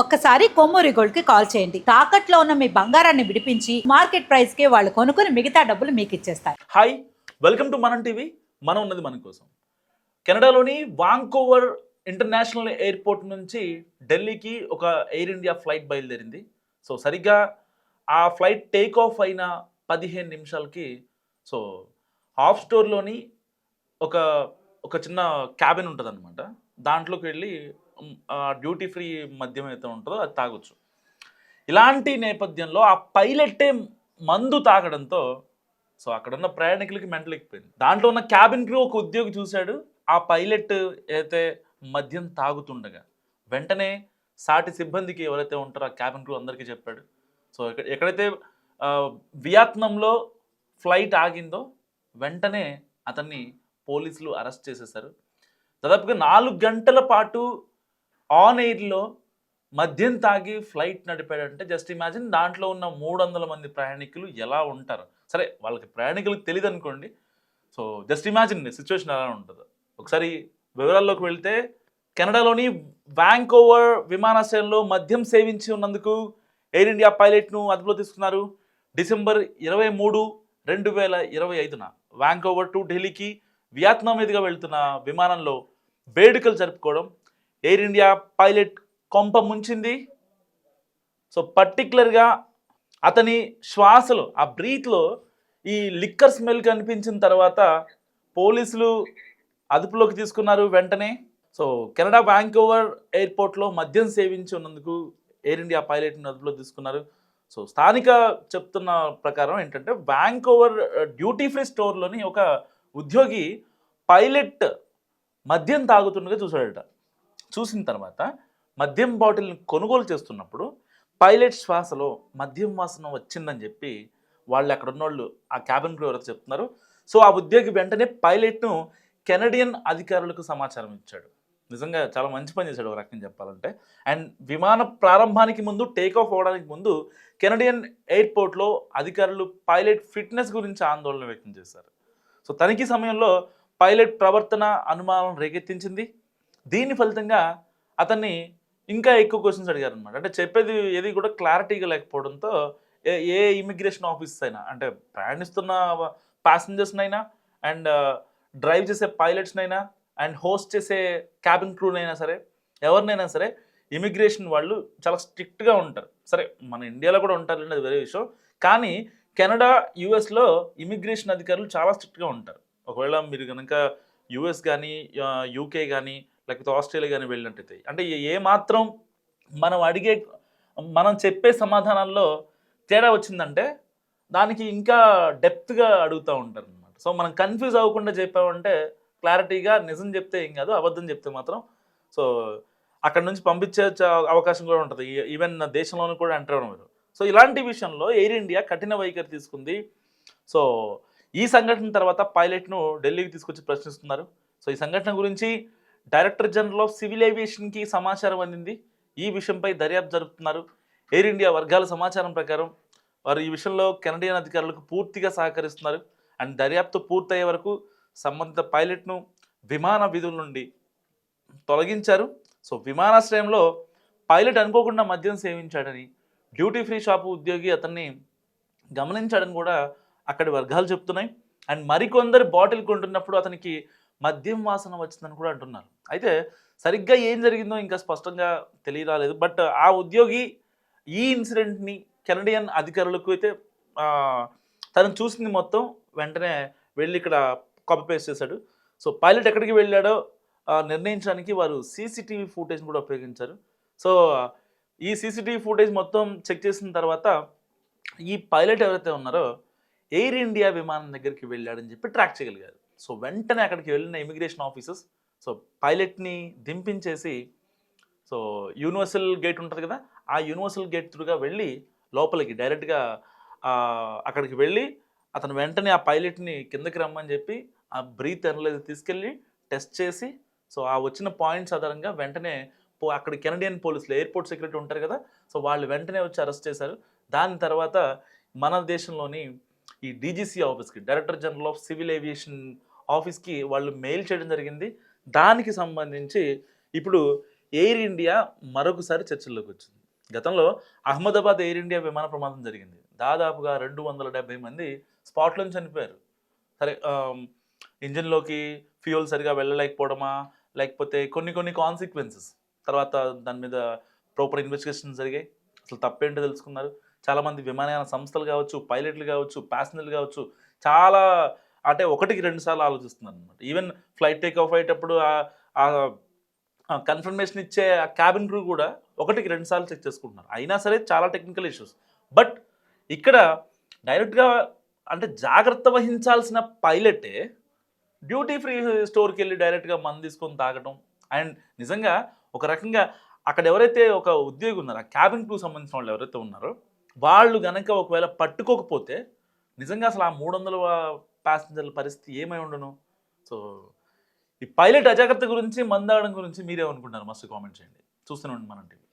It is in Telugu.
ఒక్కసారి కొమ్మూరి గోల్డ్కి కాల్ చేయండి. తాకట్లో ఉన్న మీ బంగారాన్ని విడిపించి మార్కెట్ ప్రైస్కి వాళ్ళు కొనుక్కుని మిగతా డబ్బులు మీకు ఇచ్చేస్తారు. Hi welcome to Manam TV. మనం ఉన్నది మన కోసం. కెనడాలోని వాంకోవర్ ఇంటర్నేషనల్ ఎయిర్పోర్ట్ నుంచి ఢిల్లీకి ఒక ఎయిర్ ఇండియా ఫ్లైట్ బయలుదేరింది. సో సరిగ్గా ఆ ఫ్లైట్ టేక్ ఆఫ్ అయిన పదిహేను నిమిషాలకి సో హాఫ్ స్టోర్లోని ఒక ఒక చిన్న క్యాబిన్ ఉంటుంది అనమాట దాంట్లోకి వెళ్ళి డ్యూటీ ఫ్రీ మద్యం అయితే ఉంటుందో అది తాగొచ్చు. ఇలాంటి నేపథ్యంలో ఆ పైలట్టే మందు తాగడంతో సో అక్కడ ఉన్న ప్రయాణికులకి మెంటల్ ఎక్కిపోయింది. దాంట్లో ఉన్న క్యాబిన్ క్రూ ఒక ఉద్యోగి చూశాడు ఆ పైలట్ అయితే మద్యం తాగుతుండగా వెంటనే సాటి సిబ్బందికి ఎవరైతే ఉంటారో ఆ క్యాబిన్ క్రూ అందరికీ చెప్పాడు. సో ఎక్కడ ఎక్కడైతే వియత్నంలో ఫ్లైట్ ఆగిందో వెంటనే అతన్ని పోలీసులు అరెస్ట్ చేసేశారు. దాదాపుగా నాలుగు గంటల పాటు ఆన్ ఎయిర్లో మద్యం తాగి ఫ్లైట్ నడిపాడంటే జస్ట్ ఇమాజిన్ దాంట్లో ఉన్న మూడు వందల మంది ప్రయాణికులు ఎలా ఉంటారు? సరే వాళ్ళకి ప్రయాణికులకు తెలియదు అనుకోండి సో జస్ట్ ఇమాజిన్ సిచ్యువేషన్ ఎలా ఉంటుంది. ఒకసారి వివరాల్లోకి వెళ్తే కెనడాలోని వ్యాంకోవర్ విమానాశ్రయంలో మద్యం సేవించి ఉన్నందుకు ఎయిర్ ఇండియా పైలట్ను అదుపులో తీసుకున్నారు. డిసెంబర్ ఇరవై మూడు రెండు వేల ఇరవై ఐదున వ్యాంకోవర్ టు ఢిల్లీకి వియత్నాం మీదుగా వెళ్తున్న విమానంలో వేడుకలు జరుపుకోవడం ఎయిర్ ఇండియా పైలట్ కొంప ముంచింది. సో పర్టికులర్గా అతని శ్వాసలో ఆ బ్రీత్లో ఈ లిక్కర్ స్మెల్ కనిపించిన తర్వాత పోలీసులు అదుపులోకి తీసుకున్నారు వెంటనే. సో కెనడా వ్యాంకోవర్ ఎయిర్పోర్ట్లో మద్యం సేవించి ఉన్నందుకు ఎయిర్ ఇండియా పైలట్ని అదుపులో తీసుకున్నారు. సో స్థానిక చెప్తున్న ప్రకారం ఏంటంటే వ్యాంకోవర్ డ్యూటీ ఫ్రీ స్టోర్లోని ఒక ఉద్యోగి పైలట్ మద్యం తాగుతుండగా చూశాడట. చూసిన తర్వాత మద్యం బాటిల్ని కొనుగోలు చేస్తున్నప్పుడు పైలట్ శ్వాసలో మద్యం వాసన వచ్చిందని చెప్పి వాళ్ళు అక్కడ ఉన్నోళ్ళు ఆ క్యాబిన్ క్రూ ఎవరైతే చెప్తున్నారు. సో ఆ ఉద్యోగి వెంటనే పైలట్ను కెనడియన్ అధికారులకు సమాచారం ఇచ్చాడు. నిజంగా చాలా మంచి పని చేశాడు ఒక రకంగా చెప్పాలంటే. అండ్ విమాన ప్రారంభానికి ముందు టేక్ ఆఫ్ అవ్వడానికి ముందు కెనడియన్ ఎయిర్పోర్ట్లో అధికారులు పైలట్ ఫిట్నెస్ గురించి ఆందోళన వ్యక్తం చేశారు. సో తనిఖీ సమయంలో పైలట్ ప్రవర్తన అనుమానం రేకెత్తించింది. దీని ఫలితంగా అతన్ని ఇంకా ఎక్కువ క్వశ్చన్స్ అడిగారు అనమాట అంటే చెప్పేది ఏది కూడా క్లారిటీగా లేకపోవడంతో ఏ ఏ ఇమిగ్రేషన్ ఆఫీస్ అయినా అంటే ప్రయాణిస్తున్న ప్యాసింజర్స్నైనా అండ్ డ్రైవ్ చేసే పైలట్స్నైనా అండ్ హోస్ట్ చేసే క్యాబిన్ క్రూనైనా సరే ఎవరినైనా సరే ఇమిగ్రేషన్ వాళ్ళు చాలా స్ట్రిక్ట్గా ఉంటారు. సరే మన ఇండియాలో కూడా ఉంటారు అది వేరే విషయం. కానీ కెనడా యుఎస్లో ఇమిగ్రేషన్ అధికారులు చాలా స్ట్రిక్ట్గా ఉంటారు. ఒకవేళ మీరు కనుక యుఎస్ కానీ యూకే కానీ లేకపోతే ఆస్ట్రేలియా కానీ వెళ్ళినట్టయితే. అంటే ఏ- మాత్రం మనం అడిగే మనం చెప్పే సమాధానాల్లో తేడా వచ్చిందంటే దానికి ఇంకా డెప్త్గా అడుగుతూ ఉంటారు అనమాట సో మనం కన్ఫ్యూజ్ అవ్వకుండా చెప్పామంటే క్లారిటీగా నిజం చెప్తే ఏం కాదు అబద్ధం చెప్తే మాత్రం. సో అక్కడ నుంచి పంపించే చ- అవకాశం కూడా ఉంటుంది. ఈ- ఈవెన్ దేశంలోనూ కూడా అంటారు మీరు సో ఇలాంటి విషయంలో ఎయిర్ ఇండియా కఠిన వైఖరి తీసుకుంది. సో ఈ సంఘటన తర్వాత పైలట్ను ఢిల్లీకి తీసుకొచ్చి ప్రశ్నిస్తున్నారు. సో ఈ సంఘటన గురించి డైరెక్టర్ జనరల్ ఆఫ్ సివిల్ ఏవియేషన్కి సమాచారం అందింది. ఈ విషయంపై దర్యాప్తు జరుపుతున్నారు. ఎయిర్ ఇండియా వర్గాల సమాచారం ప్రకారం వారు ఈ విషయంలో కెనడియన్ అధికారులకు పూర్తిగా సహకరిస్తున్నారు. అండ్ దర్యాప్తు పూర్తయ్యే వరకు సంబంధిత పైలట్ను విమాన విధుల నుండి తొలగించారు. సో విమానాశ్రయంలో పైలట్ అనుకోకుండా మద్యం సేవించాడని డ్యూటీ ఫ్రీ షాపు ఉద్యోగి అతన్ని గమనించాడని కూడా అక్కడి వర్గాలు చెప్తున్నాయి. అండ్ మరికొందరు బాటిల్ కొంటున్నప్పుడు అతనికి మద్యం వాసన వచ్చిందని కూడా అంటున్నారు. అయితే సరిగ్గా ఏం జరిగిందో ఇంకా స్పష్టంగా తెలియరాలేదు. బట్ ఆ ఉద్యోగి ఈ ఇన్సిడెంట్ని కెనడియన్ అధికారులకు అయితే తను చూసింది మొత్తం వెంటనే వెళ్ళి ఇక్కడ కాపీ పేస్ట్ చేశాడు. సో పైలట్ ఎక్కడికి వెళ్ళాడో నిర్ణయించడానికి వారు సీసీటీవీ ఫుటేజ్ని కూడా ఉపయోగించారు. సో ఈ సీసీటీవీ ఫుటేజ్ మొత్తం చెక్ చేసిన తర్వాత ఈ పైలట్ ఎవరైతే ఉన్నారో ఎయిర్ ఇండియా విమానం దగ్గరికి వెళ్ళాడని చెప్పి ట్రాక్ చేయగలిగారు. సో వెంటనే అక్కడికి వెళ్ళిన ఇమిగ్రేషన్ ఆఫీసర్స్ సో పైలట్ని దింపించేసి సో యూనివర్సల్ గేట్ ఉంటుంది కదా ఆ యూనివర్సల్ గేట్ త్రూగా వెళ్ళి లోపలికి డైరెక్ట్గా అక్కడికి వెళ్ళి అతను వెంటనే ఆ పైలట్ని కిందకి రమ్మని చెప్పి ఆ బ్రీత్ అనలేదు తీసుకెళ్ళి టెస్ట్ చేసి సో ఆ వచ్చిన పాయింట్స్ ఆధారంగా వెంటనే పో అక్కడ కెనడియన్ పోలీసులు ఎయిర్పోర్ట్ సెక్యూరిటీ ఉంటారు కదా సో వాళ్ళు వెంటనే వచ్చి అరెస్ట్ చేశారు. దాని తర్వాత మన దేశంలోని ఈ డీజీసీ ఆఫీస్కి director general of civil aviation ఆఫీస్కి వాళ్ళు మెయిల్ చేయడం జరిగింది. దానికి సంబంధించి ఇప్పుడు ఎయిర్ ఇండియా మరొకసారి చర్చల్లోకి వచ్చింది. గతంలో అహ్మదాబాద్ ఎయిర్ ఇండియా విమాన ప్రమాదం జరిగింది. దాదాపుగా రెండు వందల డెబ్బై మంది స్పాట్లో చనిపోయారు. సరే ఇంజిన్లోకి ఫ్యూయల్ సరిగా వెళ్ళలేకపోవడమా? లేకపోతే కొన్ని కొన్ని కాన్సిక్వెన్సెస్ తర్వాత దాని మీద ప్రాపర్ ఇన్వెస్టిగేషన్ జరిగాయి. అసలు తప్పేంటో తెలుసుకున్నారు. చాలామంది విమానయాన సంస్థలు కావచ్చు పైలట్లు కావచ్చు ప్యాసింజర్లు కావచ్చు చాలా అంటే ఒకటికి రెండు సార్లు ఆలోచిస్తున్నాను అనమాట ఈవెన్ ఫ్లైట్ టేక్ ఆఫ్ అయ్యేటప్పుడు కన్ఫర్మేషన్ ఇచ్చే ఆ క్యాబిన్ క్రూ కూడా ఒకటికి రెండు సార్లు చెక్ చేసుకుంటున్నారు. అయినా సరే చాలా టెక్నికల్ ఇష్యూస్ బట్ ఇక్కడ డైరెక్ట్గా అంటే జాగ్రత్త వహించాల్సిన పైలటే డ్యూటీ ఫ్రీ స్టోర్కి వెళ్ళి డైరెక్ట్గా మందు తీసుకొని తాగటం. అండ్ నిజంగా ఒక రకంగా అక్కడ ఎవరైతే ఒక ఉద్యోగి ఉన్నారో ఆ క్యాబిన్ క్రూ సంబంధించిన వాళ్ళు ఎవరైతే ఉన్నారో వాళ్ళు గనక ఒకవేళ పట్టుకోకపోతే నిజంగా అసలు ఆ మూడు వందల ప్యాసింజర్ల పరిస్థితి ఏమై ఉండను? సో ఈ పైలట్ అజాగ్రత్త గురించి మందాడడం గురించి మీరేమనుకుంటున్నారు? మస్తు కామెంట్ చేయండి. చూస్తూనే ఉండి మన టీవీ.